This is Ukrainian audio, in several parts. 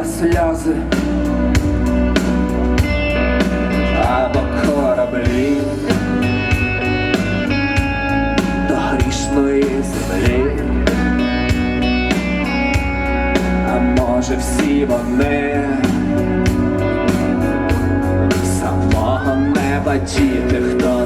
сльози або кораблі до грішної землі. А може всі вони самого неба діти, хто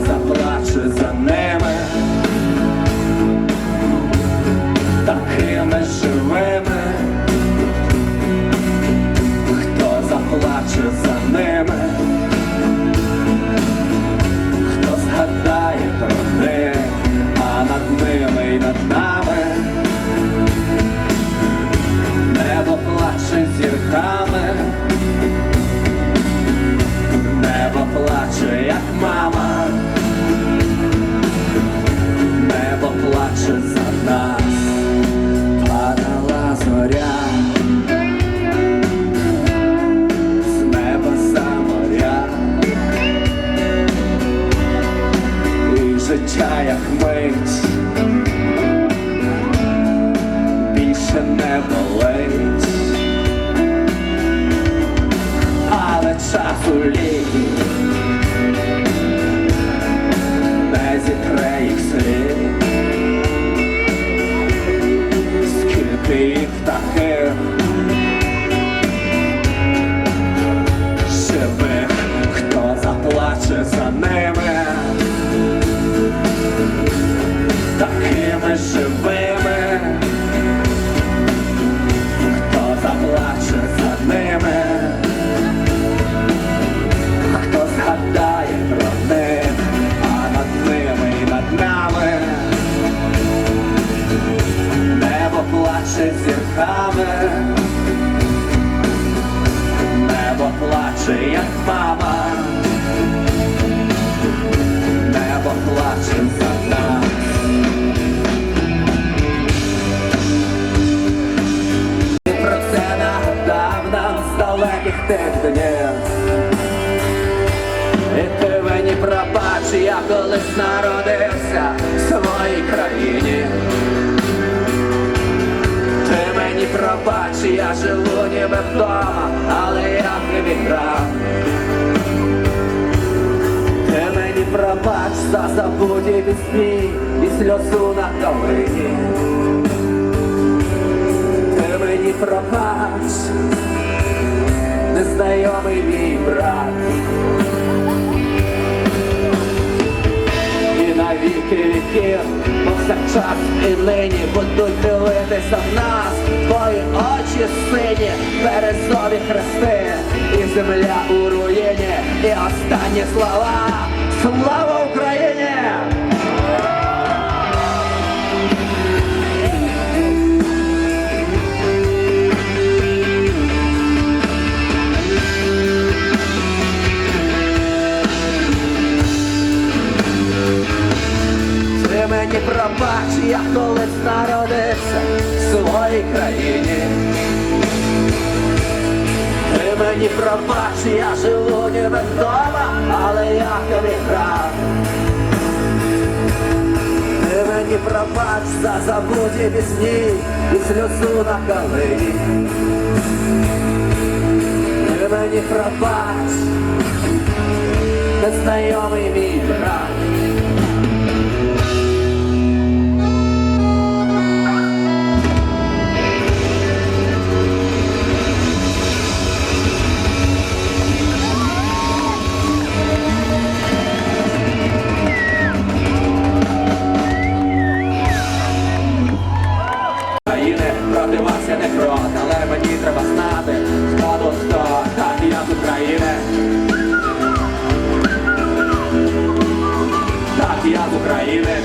їх таких живих, хто заплаче за ними, далеких тих днів. І ти мені пробач, я колись народився в своїй країні. Ти мені пробач, я живу ніби вдома, але я не відрав. Пробач за забуті пісні і сльозу на калині. Ти мені пробач, незнайомий мій брат. І на віки віків, повсякчас і нині будуть дивитися в нас, твої очі сині, березові хрести, і земля у руїні, і останні слова. Слава Україні! Я колись народився в своїй країні. Ти мені пробач, я живу ніби вдома, але я тобі грав. Ти мені пробач за забуті пісні і сльозу на калині. Ти мені пробач, незнайомий мій брат. України.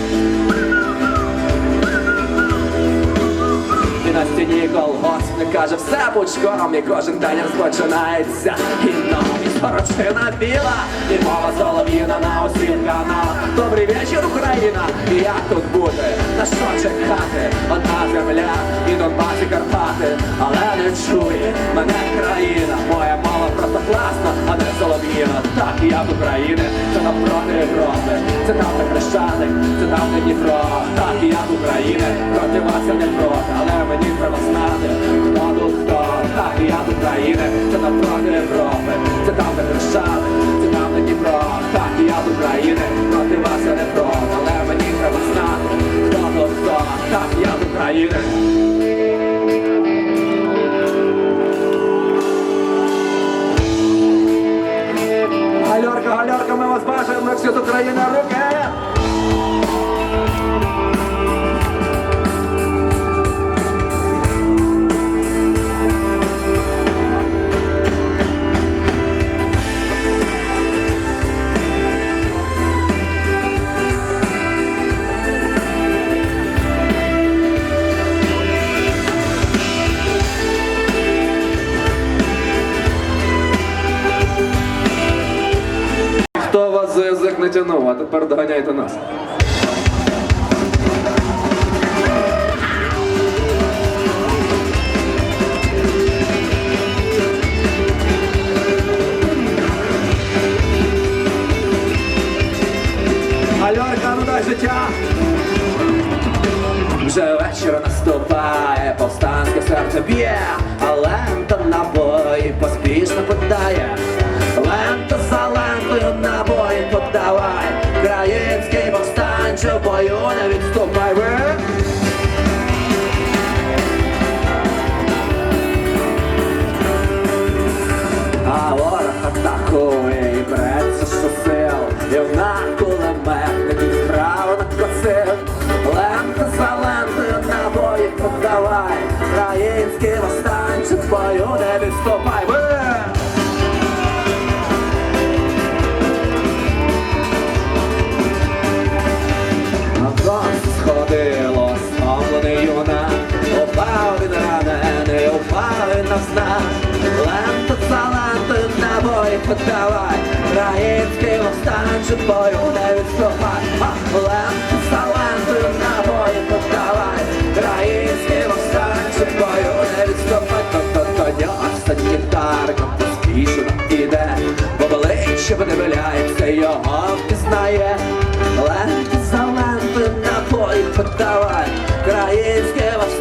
І на стіні колгосп каже, все пучком, і кожен день розпочинається. І нові сорочина біла, і мова солов'їна на усіх каналах. Добрий вечір, Україна! І як тут бути? На що чекати? Одна земля і Донбас і Карпати, але не чує мене країна. Моя мова просто класна, а не солов'їна. Так, і я це навпроти Європи, це не Хрещатик, це там не Дніпро. Так і я з України, проти вас я не проти, але мені треба знати, хто тут хто. Так і я з України, це навпроти Європи, це там не Хрещатик, це там не Дніпро. Хто вас за язик не тянув, а тепер доганяйте нас. Альорка, ну дай життя! Вже вечір наступає, повстанське серце б'є, а лента набої поспішно подає. Ворог атакує і бреться щосил І вона кулеметник і справа накосив Лента за лентою набої подавай Український повстанче в бою не відступай! На сходило стомлений юна Упав він ранений, упав він за лентою набої подавай Український повстанче в бою не відступай А, Ленту за лентою набої подавай Український повстанче в бою не відступай То-то-то ньося гітарка поспішно іде В обличчя подивляється, його впізнає Ленти за лентою набої подавай Українське повстанче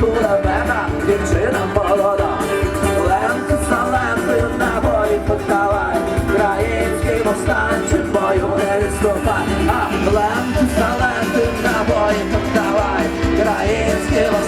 кулемета дівчина молода Ленти за лентою набої подавай Український повстанче в бою не відступай А ленти за лентою набої подавай Український повстанче